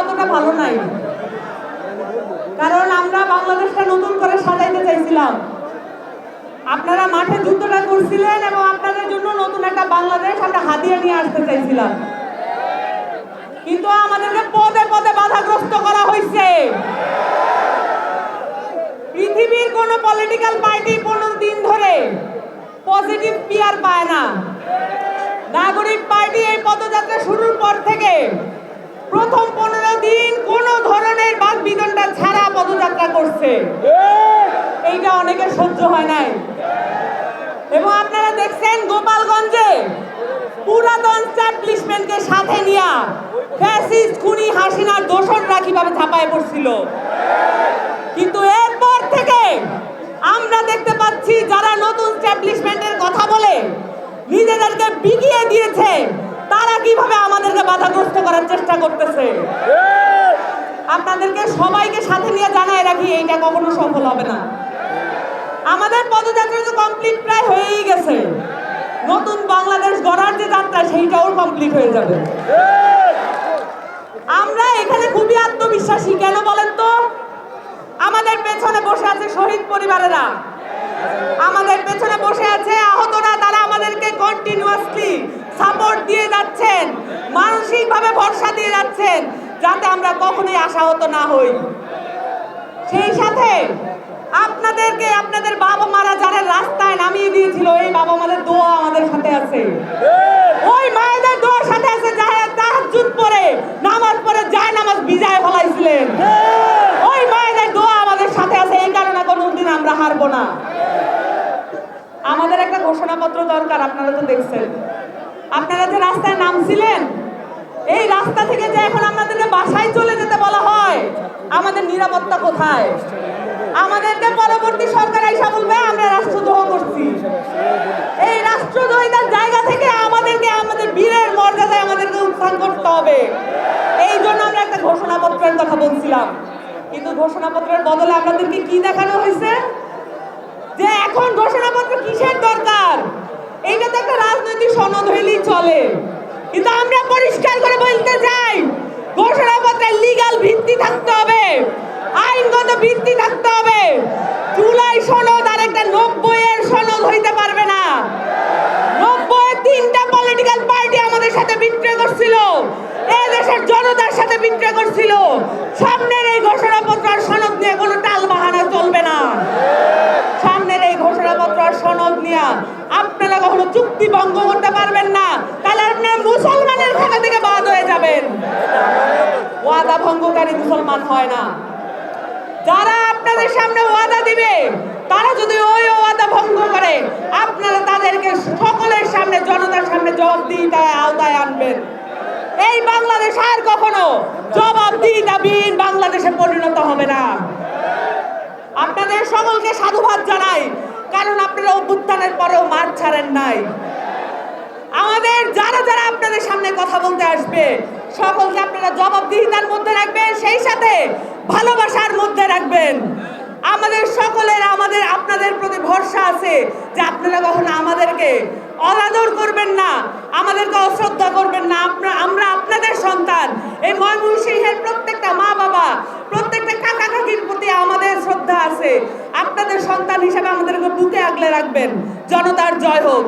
অতটা ভালো নাই। কারণ আমরা বাংলাদেশটা নতুন করে সাজাইতে চাইছিলাম। আপনারা মাঠে যুদ্ধটা করছিলেন এবং আপনাদের জন্য নতুন একটা বাংলাদেশ আমরা হাতিয়ে নিয়ে আসতে চাইছিলাম। কিন্তু আমাদেরকে পদে পদে বাধাগ্রস্ত করা হয়েছে। পৃথিবীর কোন পলিটিক্যাল পার্টি পনেরো দিন ধরে পজিটিভ পিয়ার পায় না। নাগরিক পার্টি এই পদযাত্রা শুরুর পর থেকে প্রথম পনেরো দিন কোনো ধরনের বাদ বিদনটা ছাড়া পদযাত্রা করছে। এইটা অনেকের সহ্য হয় নাই। এবং আপনারা দেখছেন গোপালগঞ্জে পুরাতন স্ট্যাবলিশমেন্টকে সাথে নিয়ে ফ্যাসিস্ট খুনি হাসিনার দোষররা কীভাবে ঝাঁপায় পড়ছিল। কিন্তু এরপর থেকে আমরা দেখতে পাচ্ছি যারা নতুন স্ট্যাবলিশমেন্টের কথা বলে, নিজেদেরকে বিগিয়ে দিয়েছে, তারা কীভাবে আমাদেরকে বাধাগ্রস্ত করার চেষ্টা করতেছে? আপনাদেরকে সবাইকে সাথে নিয়ে জানাই রাখি, এইটা কখনো সফল হবে না। আমাদের পদযাত্রা তো কমপ্লিট প্রায় হয়েই গেছে। নতুন বাংলাদেশ গড়ার যে যাত্রা, সেইটাও কমপ্লিট হয়ে যাবে। আমরা এখানে খুবই আত্মবিশ্বাসী, কেন বলেন তো? আমাদের পেছনে বসে আছে শহীদ পরিবারেরা। আমাদের পেছনে বসে আছে আহতরা, তারা আমাদেরকে কন্টিনিউয়াসলি সাপোর্ট দিয়ে যাচ্ছেন, মানসিকভাবে ভরসা দিয়ে যাচ্ছেন। যাতে আমরা কখনোই আশাহত না হই। সেই সাথে আপনাদেরকে আপনাদের বাবা মারা যারা রাস্তায় নামিয়ে দিয়েছিল, এই বাবা মাদের দোয়া আমাদের সাথে আছে। ওই মায়েদের দোয়ার সাথে আছে যারা তাহাজ্জুদ পরে, নামাজ পরে যায় নামাজ বিজয় ফলাইছিলেন। ওই মায়েদের দোয়া আমাদের সাথে আছে, এই কারণে কোনোদিন আমরা হারবো না। আমাদের একটা ঘোষণাপত্র দরকার, আপনারা তো দেখছেন। আপনারা যে রাস্তায় নামছিলেন এই রাস্তা থেকে যে এখন আমাদেরকে বাসায় চলে যেতে বলা হয়, আমাদের নিরাপত্তা কোথায়? আমাদেরকে পরবর্তী সরকার এসে বলবে, আমরা রাষ্ট্রদ্রোহ করছি। এই রাষ্ট্রদ্রোহিতার জায়গা থেকে আমাদেরকে আমাদের বীরের মর্যাদায় আমাদেরকে উত্থান করতে হবে। এই জন্য আমরা একটা ঘোষণাপত্রের কথা বলছিলাম। কিন্তু ঘোষণাপত্রের বদলে আপনাদেরকে কি দেখানো হয়েছে? যে এখন ঘোষণাপত্র কিসের দরকার? এইটা তো একটা রাজনৈতিক সনদ হইলেই চলে। কিন্তু আমরা পরিষ্কার করে বলতে চাই ঘোষণাপত্রের লিগাল ভিত্তি থাকতে হবে, আইনগত ভিত্তি থাকতে হবে। জুলাই সনদ আর একটা নব্বই এর সনদ হইতে পারবে না। নব্বই তিনটা পলিটিক্যাল পার্টি আমাদের সাথে বিক্রয় করছিল, এ দেশের জনতার সাথে বিক্রয় করছিল। সামনের এই ঘোষণাপত্র আর সনদ নিয়ে কোনো টাল বাহানা চলবে না। সামনের এই ঘোষণাপত্র আর সনদ নিয়ে আপনারা কখনো চুক্তি ভঙ্গ করতে পারবেন না। আপনারা মুসলমানের খাতা থেকে বাদ হয়ে যাবেন। ওয়াদা ভঙ্গকারী মুসলমান হয় না। যারা আপনাদের সামনে ওয়াদা দিবে, তারা যদি ওই ওয়াদা ভঙ্গ করে, আপনারা তাদেরকে সকলের সামনে, জনতার সামনে জবাবদিহিতার আওতায় আনবেন। এই বাংলাদেশ আর কখনো জবাবদিহিতাবিহীন বাংলাদেশে পরিণত হবে না। আপনাদের সকলকে সাধুবাদ জানাই, কারণ আপনারা অভ্যুত্থানের পরেও মাঠ ছাড়েন নাই। আমাদের যারা যারা আপনাদের সামনে কথা বলতে আসবে, সকলকে আপনারা জবাবদিহিতার মধ্যে রাখবেন, সেই সাথে ভালোবাসার মধ্যে রাখবেন। আমাদের সকলের, আমাদের, আপনাদের প্রতি ভরসা আছে যে আপনারা কখনো আমাদেরকে অনাদর করবেন না, আমাদেরকে অশ্রদ্ধা করবেন না। আপনারা, আমরা আপনাদের সন্তান। এই ময়মনসিংহের প্রত্যেকটা মা বাবা প্রত্যেকটা কাকা কাকির প্রতি আমাদের শ্রদ্ধা আছে। আপনাদের সন্তান হিসেবে আমাদেরকে বুকে আগলে রাখবেন। জনতার জয় হোক।